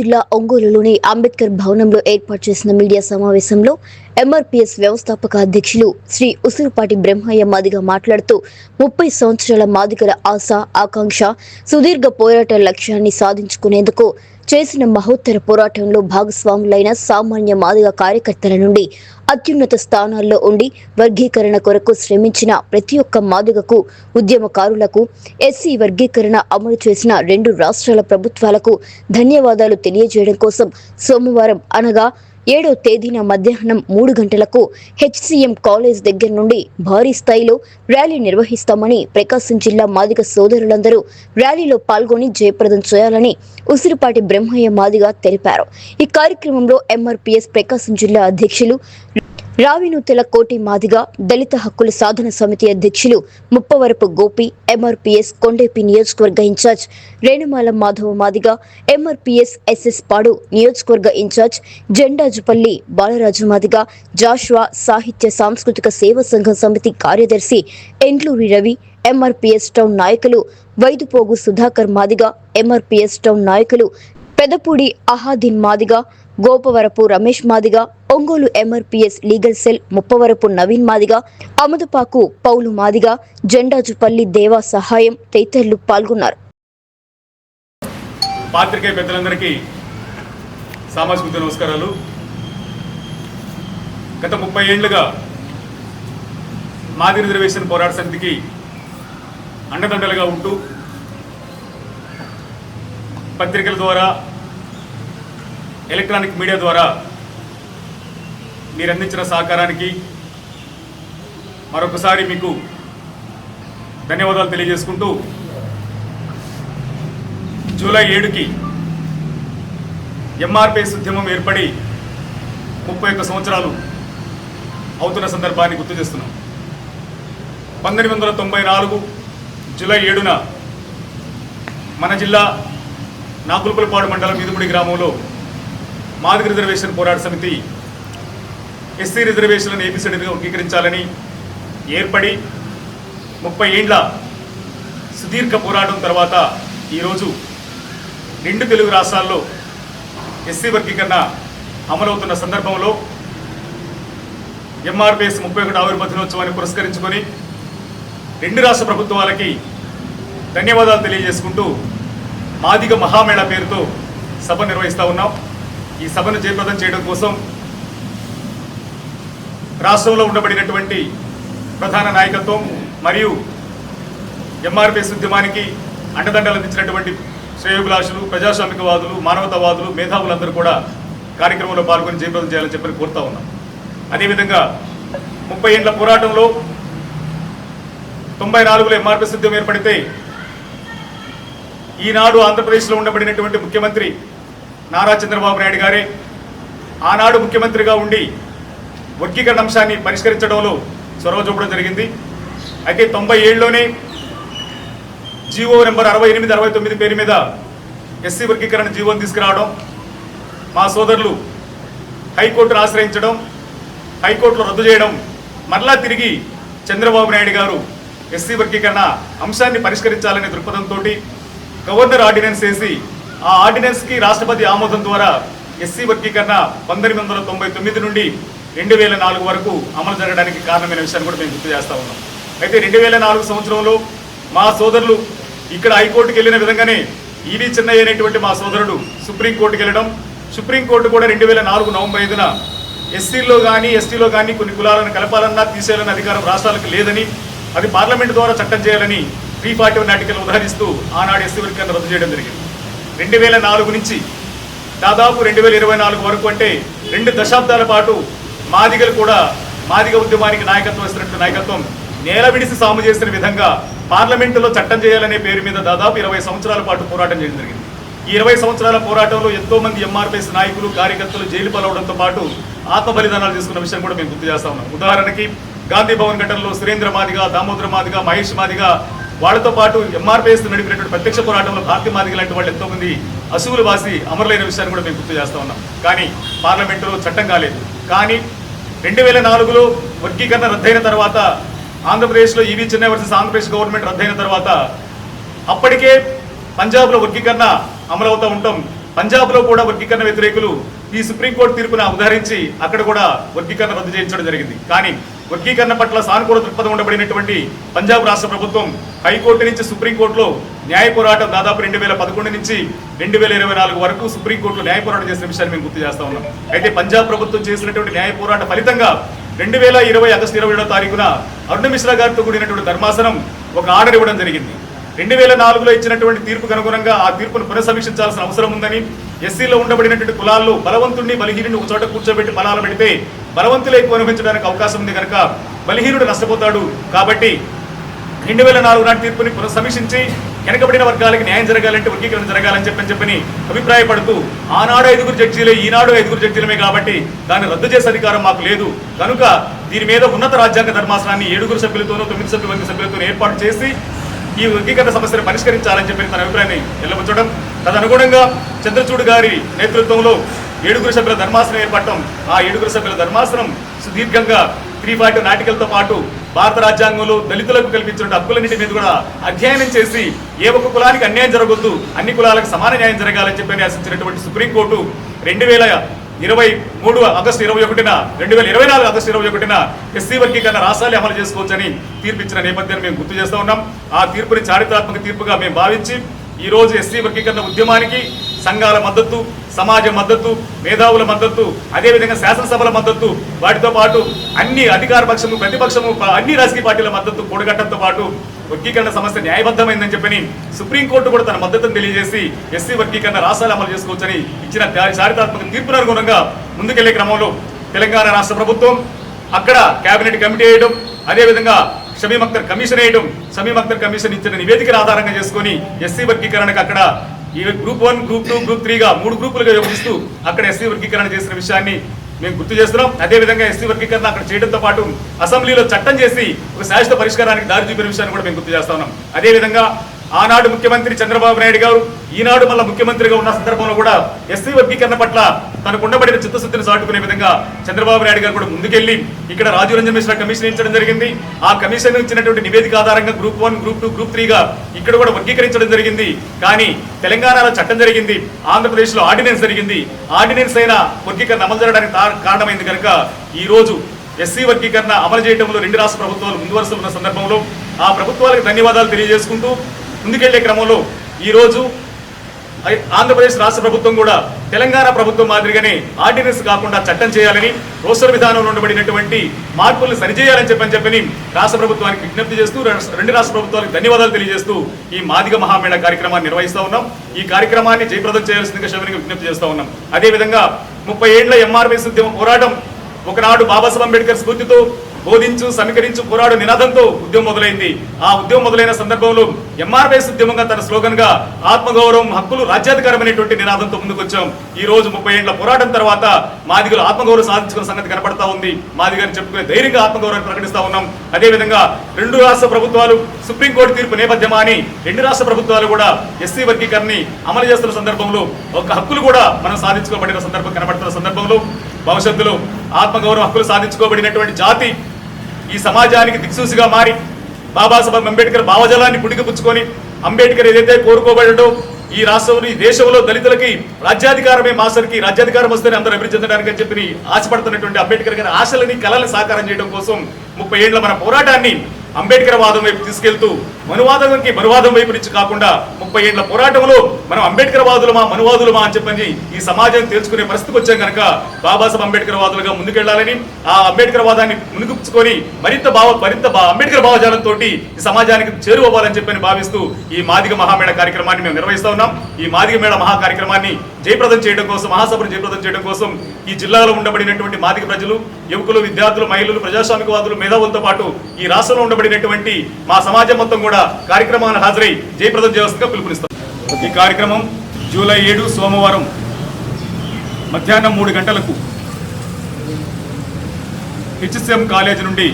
జిల్లా ఒంగోలులోని అంబేద్కర్ భవనంలో ఏర్పాటు చేసిన మీడియా సమావేశంలో ఎంఆర్పీఎస్ వ్యవస్థాపక అధ్యక్షులు శ్రీ ఉసురుపాటి బ్రహ్మయ్య మాదిగ మాట్లాడుతూ ముప్పై సంవత్సరాల మాదిగల ఆశ ఆకాంక్ష సుదీర్ఘ పోరాట లక్ష్యాన్ని సాధించుకునేందుకు చేసిన మహోత్తర పోరాటంలో భాగస్వాములైన సామాన్య మాదిగ కార్యకర్తల నుండి అత్యున్నత స్థానాల్లో ఉండి వర్గీకరణ కొరకు శ్రమించిన ప్రతి ఒక్క మాదిగకు ఉద్యమకారులకు ఎస్సీ వర్గీకరణ అమలు చేసిన రెండు రాష్ట్రాల ప్రభుత్వాలకు ధన్యవాదాలు తెలియజేయడం కోసం సోమవారం అనగా ఏడో తేదీన మధ్యాహ్నం మూడు గంటలకు హెచ్సిఎం కాలేజ్ దగ్గర నుండి భారీ స్థాయిలో ర్యాలీ నిర్వహిస్తామని ప్రకాశం జిల్లా మాదిగ సోదరులందరూ ర్యాలీలో పాల్గొని జయప్రదం చేయాలని ఉసిరిపాటి బ్రహ్మయ్య మాదిగ తెలిపారు. ఈ కార్యక్రమంలో ఎంఆర్పీఎస్ ప్రకాశం జిల్లా అధ్యక్షులు రావినూతెల కోటి మాదిగా దళిత హక్కుల సాధన సమితి అధ్యక్షులు ముప్పవరపు గోపి ఎంఆర్పీఎస్ కొండేపి నియోజకవర్గ incharge Renumala Madhava Madiga MRPS S పాడు నియోజకవర్గ ఇన్ఛార్జ్ జెండాజుపల్లి బాలరాజు మాదిగా జాషువా సాహిత్య సాంస్కృతిక సేవా సంఘం సమితి కార్యదర్శి ఎండ్లూరి రవి ఎంఆర్పీఎస్ టౌన్ నాయకులు వైదుపోగు సుధాకర్ మాదిగా ఎంఆర్పీఎస్ టౌన్ నాయకులు Pedapudi Ahadeen Madiga Gopavarapu Ramesh Madiga Ongole MRPS legal cell Muppavarapu Naveen Madiga Amadupaku Paulu Madiga Jendajupalli Deva సహాయం తదితరులు పాల్గొన్నారు. పాత్రికేయ పెద్దలందరికీ సామాజిక నమస్కారాలు. గత ముప్పై ఏళ్ళుగా మాది రిజర్వేషన్ పోరాట సమితికి అండదండలుగా ఉంటూ పత్రికల ద్వారా ఎలక్ట్రానిక్ మీడియా ద్వారా మీరు అందించిన సహకారానికి మరొకసారి మీకు ధన్యవాదాలు తెలియజేసుకుంటూ జూలై ఏడుకి ఎంఆర్పిఎస్ ఉద్యమం ఏర్పడి ముప్పై ఒక్క సంవత్సరాలు అవుతున్న సందర్భాన్ని గుర్తు చేస్తున్నాం. పంతొమ్మిది వందల తొంభై నాలుగు జూలై ఏడున మన జిల్లా నాగులపల్లిపాడు మండలం మీదుముడి గ్రామంలో మాది రిజర్వేషన్ పోరాట సమితి ఎస్సీ రిజర్వేషన్లను ఏపీసీడీగా వర్గీకరించాలని ఏర్పడి ముప్పై ఏండ్ల సుదీర్ఘ పోరాటం తర్వాత ఈరోజు రెండు తెలుగు రాష్ట్రాల్లో ఎస్సీ వర్గీకరణ అమలవుతున్న సందర్భంలో ఎంఆర్పిఎస్ ముప్పై ఒకటి ఆవిర్భ దినోత్సవాన్ని పురస్కరించుకొని రెండు రాష్ట్ర ప్రభుత్వాలకి ధన్యవాదాలు తెలియజేసుకుంటూ మాదిగ మహామేళ పేరుతో సభ నిర్వహిస్తూ ఉన్నాం. ఈ సభను జయప్రదం చేయడం కోసం రాష్ట్రంలో ఉండబడినటువంటి ప్రధాన నాయకత్వం మరియు ఎంఆర్పిఎస్ ఉద్యమానికి అండదండలు అందించినటువంటి శ్రేయోభిలాషులు ప్రజాస్వామికవాదులు మానవతావాదులు మేధావులందరూ కూడా కార్యక్రమంలో పాల్గొని జయప్రదం చేయాలని చెప్పని కోరుతా ఉన్నాం. అదేవిధంగా ముప్పై ఏళ్ళ పోరాటంలో తొంభై నాలుగులో ఎంఆర్పిఎస్ ఉద్యమం ఏర్పడితే ఈనాడు ఆంధ్రప్రదేశ్లో ఉండబడినటువంటి ముఖ్యమంత్రి నారా చంద్రబాబు నాయుడు గారే ఆనాడు ముఖ్యమంత్రిగా ఉండి వర్గీకరణ అంశాన్ని పరిష్కరించడంలో చొరవ చూపడం జరిగింది. అయితే తొంభై ఏడులోనే జీవో నెంబర్ అరవై ఎనిమిది అరవై తొమ్మిది పేరు మీద ఎస్సీ వర్గీకరణ జీవోని తీసుకురావడం మా సోదరులు హైకోర్టును ఆశ్రయించడం హైకోర్టులో రద్దు చేయడం మరలా తిరిగి చంద్రబాబు నాయుడు గారు ఎస్సీ వర్గీకరణ అంశాన్ని పరిష్కరించాలనే దృక్పథంతో గవర్నర్ ఆర్డినెన్స్ వేసి ఆ ఆర్డినెన్స్కి రాష్ట్రపతి ఆమోదం ద్వారా ఎస్సీ వర్గీకరణ పంతొమ్మిది వందల తొంభై తొమ్మిది నుండి రెండు వేల నాలుగు వరకు అమలు జరగడానికి కారణమైన విషయాన్ని కూడా మేము గుర్తు చేస్తా ఉన్నాం. అయితే రెండు వేల నాలుగు సంవత్సరంలో మా సోదరులు ఇక్కడ హైకోర్టుకి వెళ్ళిన విధంగానే ఈడీ చిన్నయ్య అనేటువంటి మా సోదరుడు సుప్రీంకోర్టుకు వెళ్ళడం సుప్రీంకోర్టు కూడా రెండు వేల నాలుగు నవంబర్ ఐదున ఎస్సీలో కానీ ఎస్టీలో కానీ కొన్ని కులాలను కలపాలన్నా తీసేయాలన్న అధికారం రాష్ట్రాలకు లేదని అది పార్లమెంట్ ద్వారా చట్టం చేయాలని త్రీ ఫార్టీ వన్ ఆర్టికల్ ఉదహరిస్తూ ఆనాడు ఎస్సీ వర్గాన్ని రద్దు చేయడం జరిగింది. రెండు వేల నాలుగు నుంచి దాదాపు రెండు వేల ఇరవై నాలుగు వరకు అంటే రెండు దశాబ్దాల పాటు మాదిగలు కూడా మాదిగ ఉద్యమానికి నాయకత్వం ఇస్తున్నట్టు నాయకత్వం నేల విడిసి సాము చేసిన విధంగా పార్లమెంటులో చట్టం చేయాలనే పేరు మీద దాదాపు ఇరవై సంవత్సరాల పాటు పోరాటం చేయడం జరిగింది. ఈ ఇరవై సంవత్సరాల పోరాటంలో ఎంతో మంది ఎంఆర్పిఎస్ నాయకులు కార్యకర్తలు జైలు పాలవడంతో పాటు ఆత్మ బలిదానాలు తీసుకున్న విషయం కూడా మేము గుర్తు చేస్తా ఉన్నాం. ఉదాహరణకి గాంధీ భవన్ ఘటనలో సురేంద్ర మాదిగా దామోదర మాదిగా మహేష్ మాదిగా వాళ్ళతో పాటు ఎంఆర్పిఎస్ నడిపినటువంటి ప్రత్యక్ష పోరాటంలో భారతీయ మాదిగ లాంటి వాళ్ళు ఎంతో మంది అసువులు వాసి అమరులైన విషయాన్ని కూడా మేము గుర్తు చేస్తూ ఉన్నాం. కానీ పార్లమెంటులో చట్టం కాలేదు. కానీ రెండు వేల నాలుగులో వర్గీకరణ రద్దయిన తర్వాత ఆంధ్రప్రదేశ్లో EV Chennai versus Andhra Pradesh government రద్దయిన తర్వాత అప్పటికే పంజాబ్లో వర్గీకరణ అమలవుతూ ఉండటం పంజాబ్లో కూడా వర్గీకరణ వ్యతిరేకులు ఈ సుప్రీంకోర్టు తీర్పును ఉదహరించి అక్కడ కూడా వర్గీకరణ రద్దు చేయించడం జరిగింది. కానీ వర్గీకరణ పట్ల సానుకూల దృక్పథం ఉండబడినటువంటి పంజాబ్ రాష్ట్ర ప్రభుత్వం హైకోర్టు నుంచి సుప్రీంకోర్టులో న్యాయ పోరాటం దాదాపు రెండు వేల పదకొండు నుంచి రెండు వేల ఇరవై నాలుగు వరకు సుప్రీంకోర్టులో న్యాయ పోరాటం చేసిన విషయాన్ని మేము గుర్తు చేస్తా ఉన్నాం. అయితే పంజాబ్ ప్రభుత్వం చేసినటువంటి న్యాయ పోరాట ఫలితంగా రెండు వేల ఇరవై ఆగస్టు ఇరవై ఏడో తారీఖున అరుణ మిశ్రా గారితో కూడినటువంటి ధర్మాసనం ఒక ఆర్డర్ ఇవ్వడం జరిగింది. రెండు వేల నాలుగులో ఇచ్చినటువంటి తీర్పుకు అనుగుణంగా ఆ తీర్పును పునఃసమీక్షించాల్సిన అవసరం ఉందని ఎస్సీలో ఉండబడినటువంటి కులాల్లో బలవంతుడిని బలహీనుని ఒక చోట కూర్చోబెట్టి బలాలు పెడితే బలవంతులు ఎక్కువ అనుభవించడానికి అవకాశం ఉంది కనుక బలహీనుడు నష్టపోతాడు. కాబట్టి రెండు వేల నాలుగు నాటి తీర్పుని పునఃసమీక్షించి వెనకబడిన వర్గాలకి న్యాయం జరగాలంటే వర్గీకరణ జరగాలని చెప్పని చెప్పని అభిప్రాయపడుతూ ఆనాడు ఐదుగురు జడ్జీలే ఈనాడు ఐదుగురు జడ్జీలమే కాబట్టి దాన్ని రద్దు చేసే అధికారం మాకు లేదు. కనుక దీని మీద ఉన్నత రాజ్యాంగ ధర్మాసనాన్ని ఏడుగురు సభ్యులతోనూ తొమ్మిది సభ్యుల వర్గ సభ్యులతో ఏర్పాటు చేసి ఈ వర్గీకరణ సమస్యను పరిష్కరించాలని చెప్పి తన అభిప్రాయాన్ని వెళ్ళబుచ్చడం తదనుగుణంగా చంద్రచూడ్ గారి నేతృత్వంలో ఏడుగురు సభ్యుల ధర్మాసనం ఏర్పడటం ఆ ఏడుగురు సభ్యుల ధర్మాసనం సుదీర్ఘంగా త్రీ ఫార్టీ నాటికలతో పాటు భారత రాజ్యాంగంలో దళితులకు కల్పించిన హక్కులన్నిటి మీద కూడా అధ్యయనం చేసి ఏ ఒక్క కులానికి అన్యాయం జరగొద్దు అన్ని కులాలకు సమాన న్యాయం జరగాలని చెప్పి ఆశించినటువంటి సుప్రీంకోర్టు రెండు వేల ఇరవై మూడు ఆగస్టు ఇరవై ఒకటిన రెండు వేల ఇరవై నాలుగు ఆగస్టు ఇరవై ఒకటిన ఎస్సీ వర్గీకరణ రాష్ట్రాలు అమలు చేసుకోవచ్చని తీర్పిచ్చిన నేపథ్యాన్ని మేము గుర్తు చేస్తూ ఉన్నాం. ఆ తీర్పుని చారిత్రాత్మక తీర్పుగా మేము భావించి ఈరోజు ఎస్సీ వర్గీకరణ ఉద్యమానికి సంఘాల మద్దతు సమాజ మద్దతు మేధావుల మద్దతు అదేవిధంగా శాసనసభల మద్దతు వాటితో పాటు అన్ని అధికార పక్షము ప్రతిపక్షము అన్ని రాజకీయ పార్టీల మద్దతు కూడగట్టడంతో పాటు వర్గీకరణ సమస్య న్యాయబద్ధమైందని చెప్పని సుప్రీంకోర్టు కూడా తన మద్దతును తెలియజేసి ఎస్సీ వర్గీకరణ రాష్ట్రాలు అమలు చేసుకోవచ్చని ఇచ్చిన చారిత్రాత్మక తీర్పును అనుగుణంగా ముందుకెళ్ళే క్రమంలో తెలంగాణ రాష్ట్ర ప్రభుత్వం అక్కడ కేబినెట్ కమిటీ వేయడం అదేవిధంగా షమీం అఖ్తర్ కమిషన్ వేయడం షమీం అఖ్తర్ కమిషన్ ఇచ్చిన నివేదికల ఆధారంగా చేసుకొని ఎస్సీ వర్గీకరణకు అక్కడ ఈ group one group two group త్రీగా మూడు గ్రూపులుగా విభజిస్తూ అక్కడ ఎస్సీ వర్గీకరణ చేసిన విషయాన్ని మేము గుర్తు చేస్తున్నాం. అదేవిధంగా ఎస్సీ వర్గీకరణ అక్కడ చేయడంతో పాటు అసెంబ్లీలో చట్టం చేసి ఒక శాశ్వత పరిష్కారానికి దారి చూపిన విషయాన్ని కూడా మేము గుర్తు చేస్తా ఉన్నాం. అదేవిధంగా ఆనాడు ముఖ్యమంత్రి చంద్రబాబు నాయుడు గారు ఈనాడు మళ్ళీ ముఖ్యమంత్రిగా ఉన్న సందర్భంలో కూడా ఎస్సీ వర్గీకరణ పట్ల తనకు ఉండబడిన చిత్తశుద్ధిని చాటుకునే విధంగా చంద్రబాబు నాయుడు గారు కూడా ముందుకెళ్ళి ఇక్కడ రాజీవ్ రంజన్ మిశ్రా కమిషన్ ఇచ్చడం జరిగింది. ఆ కమిషన్ ఇచ్చినటువంటి నివేదిక ఆధారంగా group one group two group త్రీగా ఇక్కడ కూడా వర్గీకరించడం జరిగింది. కానీ తెలంగాణలో చట్టం జరిగింది ఆంధ్రప్రదేశ్లో ఆర్డినెన్స్ జరిగింది. ఆర్డినెన్స్ అయిన వర్గీకరణ అమలు జరగడానికి కారణమైంది కనుక ఈ రోజు ఎస్సీ వర్గీకరణ అమలు చేయడంలో రెండు రాష్ట్ర ప్రభుత్వాలు ముందు వరుసలు ఉన్న సందర్భంలో ఆ ప్రభుత్వాలకు ధన్యవాదాలు తెలియజేసుకుంటూ ముందుకెళ్ళే క్రమంలో ఈరోజు ఆంధ్రప్రదేశ్ రాష్ట్ర ప్రభుత్వం కూడా తెలంగాణ ప్రభుత్వం మాదిరిగానే ఆర్డినెన్స్ కాకుండా చట్టం చేయాలని రోస్టర్ విధానంలో ఉండబడినటువంటి మార్పులను సరిచేయాలని చెప్పని చెప్పని రాష్ట్ర ప్రభుత్వానికి విజ్ఞప్తి చేస్తూ రెండు రాష్ట్ర ప్రభుత్వాలకు ధన్యవాదాలు తెలియజేస్తూ ఈ మాదిగ మహామేళ కార్యక్రమాన్ని నిర్వహిస్తూ ఉన్నాం. ఈ కార్యక్రమాన్ని జయప్రదం చేయాల్సిందిగా శవరికి విజ్ఞప్తి చేస్తూ ఉన్నాం. అదేవిధంగా ముప్పై ఏళ్ళ ఎంఆర్ఎస్ ఉద్యమ పోరాటం ఒకనాడు బాబాసాహెబ్ అంబేద్కర్ స్ఫూర్తితో బోధించు సమీకరించు పోరాడు నినాదంతో ఉద్యమం మొదలైంది. ఆ ఉద్యమం మొదలైన సందర్భంలో ఎంఆర్ఎస్ ఉద్యమంగా తన స్లోగన్గా ఆత్మగౌరవం హక్కులు రాజ్యాధికారం అనేటువంటి నినాదంతో ముందుకొచ్చాం. ఈ రోజు ముప్పై ఏళ్ళ పోరాటం తర్వాత మాదిగలు ఆత్మగౌరవం సాధించుకున్న సంగతి కనపడతా ఉంది. మాదిగని చెప్పుకునే ధైర్యంగా ఆత్మగౌరవాన్ని ప్రకటిస్తా ఉన్నాం. అదేవిధంగా రెండు రాష్ట్ర ప్రభుత్వాలు సుప్రీంకోర్టు తీర్పు నేపథ్యమా అని రెండు రాష్ట్ర ప్రభుత్వాలు కూడా ఎస్సీ వర్గీకరణని అమలు చేస్తున్న సందర్భంలో ఒక హక్కులు కూడా మనం సాధించుకోబడిన సందర్భం కనబడుతున్న సందర్భంలో భవిష్యత్తులో ఆత్మగౌరవ హక్కులు సాధించుకోబడినటువంటి జాతి ఈ సమాజానికి దిక్సూసిగా మారి బాబాసాహెబ్ అంబేద్కర్ భావజలాన్ని పుడికిపుచ్చుకొని అంబేద్కర్ ఏదైతే కోరుకోబడటో ఈ రాష్ట్రంలో ఈ దేశంలో దళితులకి రాజ్యాధికారమే మాస్టర్కి రాజ్యాధికారం వస్తేనే అందరూ అభివృద్ధి చెందడానికి అని చెప్పి ఆశపడుతున్నటువంటి అంబేద్కర్ గారి ఆశలని కళలను సాకారం చేయడం కోసం ముప్పై ఏళ్ళ మన పోరాటాన్ని అంబేద్కర్ వాదం వైపు తీసుకెళ్తూ మనువాదంకి మనువాదం వైపు నుంచి కాకుండా ముప్పై ఏళ్ళ పోరాటంలో మనం అంబేద్కర్ వాదులమా మనువాదులమా అని చెప్పని ఈ సమాజం తెలుసుకునే పరిస్థితికి వచ్చాం కనుక బాబాసాహెబ్ అంబేద్కర్ వాదులుగా ముందుకెళ్ళాలని ఆ అంబేద్కర్ వాదాన్ని ముందుకుచ్చుకొని మరింత భావ మరింత బా- అంబేద్కర్ భావజాలంతో ఈ సమాజానికి చేరువవ్వాలని చెప్పని భావిస్తూ ఈ మాదిగ మహామేళ కార్యక్రమాన్ని మేము నిర్వహిస్తా ఉన్నాం. ఈ మాదిగ మేళ మహా కార్యక్రమాన్ని జయప్రదం చేయడం కోసం మహాసభను జయప్రదం చేయడం కోసం ఈ జిల్లాలో ఉండబడినటువంటి మాదిక ప్రజలు యువకులు విద్యార్థులు మహిళలు ప్రజాస్వామికవాదులు మేధావులతో పాటు ఈ రాష్ట్రంలో ఉండబడినటువంటి మా సమాజం మొత్తం కూడా కార్యక్రమాన్ని హాజరై జయప్రదం చేయవలసిందిగా పిలుపునిస్తాం. ఈ కార్యక్రమం జూలై ఏడు సోమవారం మధ్యాహ్నం మూడు గంటలకు హెచ్ఎస్ఎం కాలేజ్ నుండి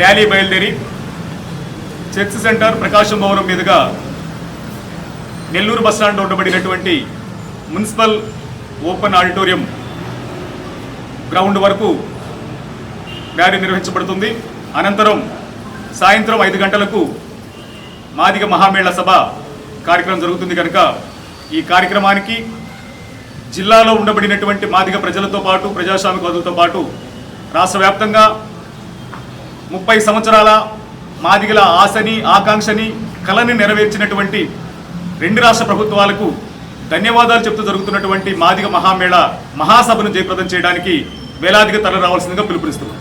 ర్యాలీ బయలుదేరి చర్చ్ సెంటర్ ప్రకాశం భవనం మీదుగా నెల్లూరు బస్టాండ్లో ఉండబడినటువంటి మున్సిపల్ ఓపెన్ ఆడిటోరియం గ్రౌండ్ వరకు ర్యాలీ నిర్వహించబడుతుంది. అనంతరం సాయంత్రం ఐదు గంటలకు మాదిగ మహామేళ సభ కార్యక్రమం జరుగుతుంది కనుక ఈ కార్యక్రమానికి జిల్లాలో ఉండబడినటువంటి మాదిగ ప్రజలతో పాటు ప్రజాస్వామికవాదులతో పాటు రాష్ట్ర వ్యాప్తంగా ముప్పై సంవత్సరాల మాదిగల ఆశని ఆకాంక్షని కళని నెరవేర్చినటువంటి రెండు రాష్ట్ర ప్రభుత్వాలకు ధన్యవాదాలు చెప్తూ జరుగుతున్నటువంటి మాదిగ మహామేళ మహాసభను జయప్రదం చేయడానికి వేలాదిగా తరలి రావాల్సిందిగా పిలుపునిస్తున్నాం.